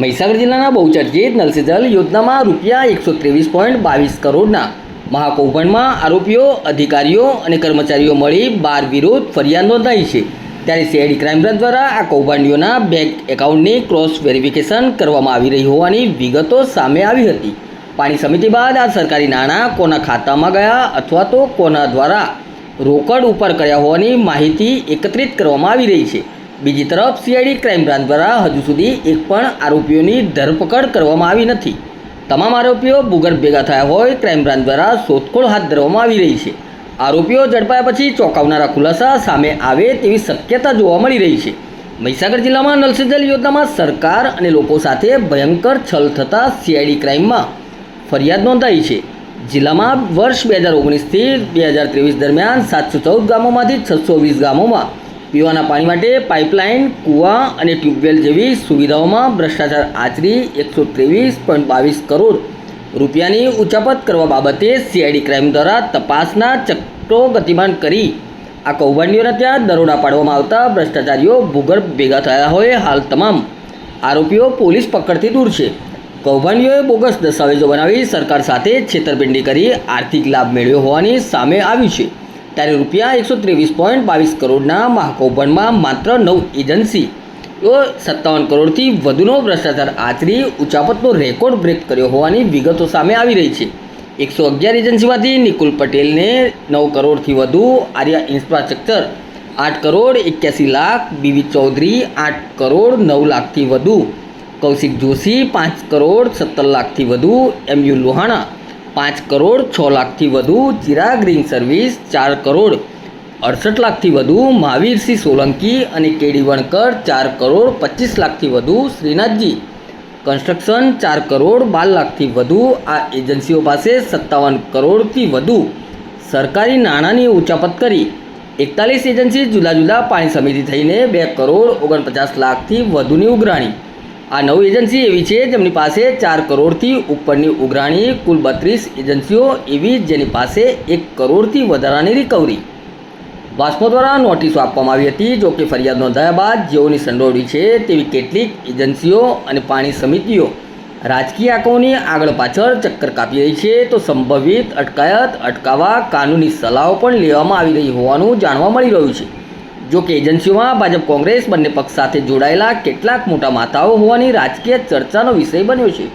મહીસાગર જિલ્લાના બહુચર્ચિત નલ યોજનામાં રૂપિયા એકસો ત્રેવીસ પોઈન્ટ બાવીસ કરોડના મહાકૌભાંડમાં આરોપીઓ, અધિકારીઓ અને કર્મચારીઓ મળી બાર વિરુદ્ધ ફરિયાદ નોંધાઈ છે. ત્યારે સીઆઈડી ક્રાઇમ બ્રાન્ચ દ્વારા આ કૌભાંડીઓના બેંક એકાઉન્ટની ક્રોસ વેરિફિકેશન કરવામાં આવી રહી હોવાની વિગતો સામે આવી હતી. પાણી સમિતિ બાદ આ સરકારી નાણાં કોના ખાતામાં ગયા અથવા તો કોના દ્વારા રોકડ ઉપર કર્યા હોવાની માહિતી એકત્રિત કરવામાં આવી રહી છે. બીજી તરફ સીઆઈડી ક્રાઇમ બ્રાન્ચ દ્વારા હજુ સુધી એક પણ આરોપીઓની ધરપકડ કરવામાં આવી નથી. તમામ આરોપીઓ ભૂગર્ભ ભેગા થયા હોય ક્રાઇમ બ્રાન્ચ દ્વારા શોધખોળ હાથ ધરવામાં આવી રહી છે. આરોપીઓ ઝડપાયા પછી ચોંકાવનારા ખુલાસા સામે આવે તેવી શક્યતા જોવા મળી રહી છે. મહીસાગર જિલ્લામાં નલ સે જલ યોજનામાં સરકાર અને લોકો સાથે ભયંકર છલ થતાં સીઆઈડી ક્રાઇમમાં ફરિયાદ નોંધાઈ છે. જિલ્લામાં વર્ષ બે હજાર ઓગણીસથી બે હજાર ત્રેવીસ દરમિયાન સાતસો ચૌદ ગામોમાંથી છસો વીસ ગામોમાં પીવાના પાણી માટે પાઇપલાઇન, કૂવા અને ટ્યુબવેલ જેવી સુવિધાઓમાં ભ્રષ્ટાચાર આચરી એકસો ત્રેવીસ પોઈન્ટ બાવીસ કરોડ રૂપિયાની ઉચાપત કરવા બાબતે સીઆઈડી ક્રાઇમ દ્વારા તપાસના ચક્રો ગતિમાન કરી. આ કૌભાંડીઓના ત્યાં દરોડા પાડવામાં આવતા ભ્રષ્ટાચારીઓ ભૂગર્ભ ભેગા થયા હોય હાલ તમામ આરોપીઓ પોલીસ પકડથી દૂર છે. કૌભાંડીઓએ બોગસ દસ્તાવેજો બનાવી સરકાર સાથે છેતરપિંડી કરી આર્થિક લાભ મેળવ્યો હોવાની સામે આવ્યું છે. ત્યારે રૂપિયા એકસો ત્રેવીસ પોઈન્ટ બાવીસ કરોડના મહાકૌભાંડમાં માત્ર નવ એજન્સી. સત્તાવન કરોડથી વધુનો ભ્રષ્ટાચાર આચરી ઉચાપતનો રેકોર્ડ બ્રેક કર્યો હોવાની વિગતો સામે આવી રહી છે. એકસો અગિયાર એજન્સીમાંથી નિકુલ પટેલને નવ કરોડથી વધુ આર્યા ઇન્ફ્રાસ્ટ્રક્ચર, આઠ કરોડ એક્યાસી લાખ બીવી ચૌધરી, આઠ કરોડ નવ લાખથી વધુ કૌશિક જોશી, પાંચ કરોડ સત્તર લાખથી વધુ એમયુ લોહાણા. પાંચ કરોડ, છ લાખથી વધુ ચિરાગ રિંગ સર્વિસ, ચાર કરોડ અડસઠ લાખથી વધુ મહાવીરસિંહ સોલંકી અને કેડી વણકર, ચાર કરોડ પચીસ લાખથી વધુ શ્રીનાથજી. કન્સ્ટ્રક્શન, ચાર કરોડ બાર લાખથી વધુ, આ એજન્સીઓ પાસે સત્તાવન કરોડથી વધુ. સરકારી નાણાંની ઉચાપત કરી. એકતાલીસ એજન્સી જુદા જુદા પાણી સમિતિ થઈને બે કરોડ ઓગણપચાસ લાખથી વધુની ઉઘરાણી. આ નવ એજન્સી એવી છે જેમની પાસે ચાર કરોડથી ઉપરની ઉઘરાણી, કુલ બત્રીસ એજન્સીઓ એવી જેની પાસે એક કરોડથી વધારાની રિકવરી વાસ્મો દ્વારા નોટિસો આપવામાં આવી હતી, જો કે ફરિયાદ નોંધાયા બાદ જેઓની સંડોવણી છે તેવી કેટલીક એજન્સીઓ અને પાણી સમિતિઓ રાજકીય આંકોની આગળ પાછળ ચક્કર કાપી રહી છે, તો સંભવિત અટકાયત, અટકાવવા કાનૂની સલાહો પણ લેવામાં આવી રહી હોવાનું જાણવા મળી રહ્યું છે. જો કે એજન્સીઓમાં ભાજપ કોંગ્રેસ બંને પક્ષ સાથે જોડાયેલા કેટલાક મોટા માથાઓ હોવાની રાજકીય ચર્ચાનો વિષય બન્યો છે.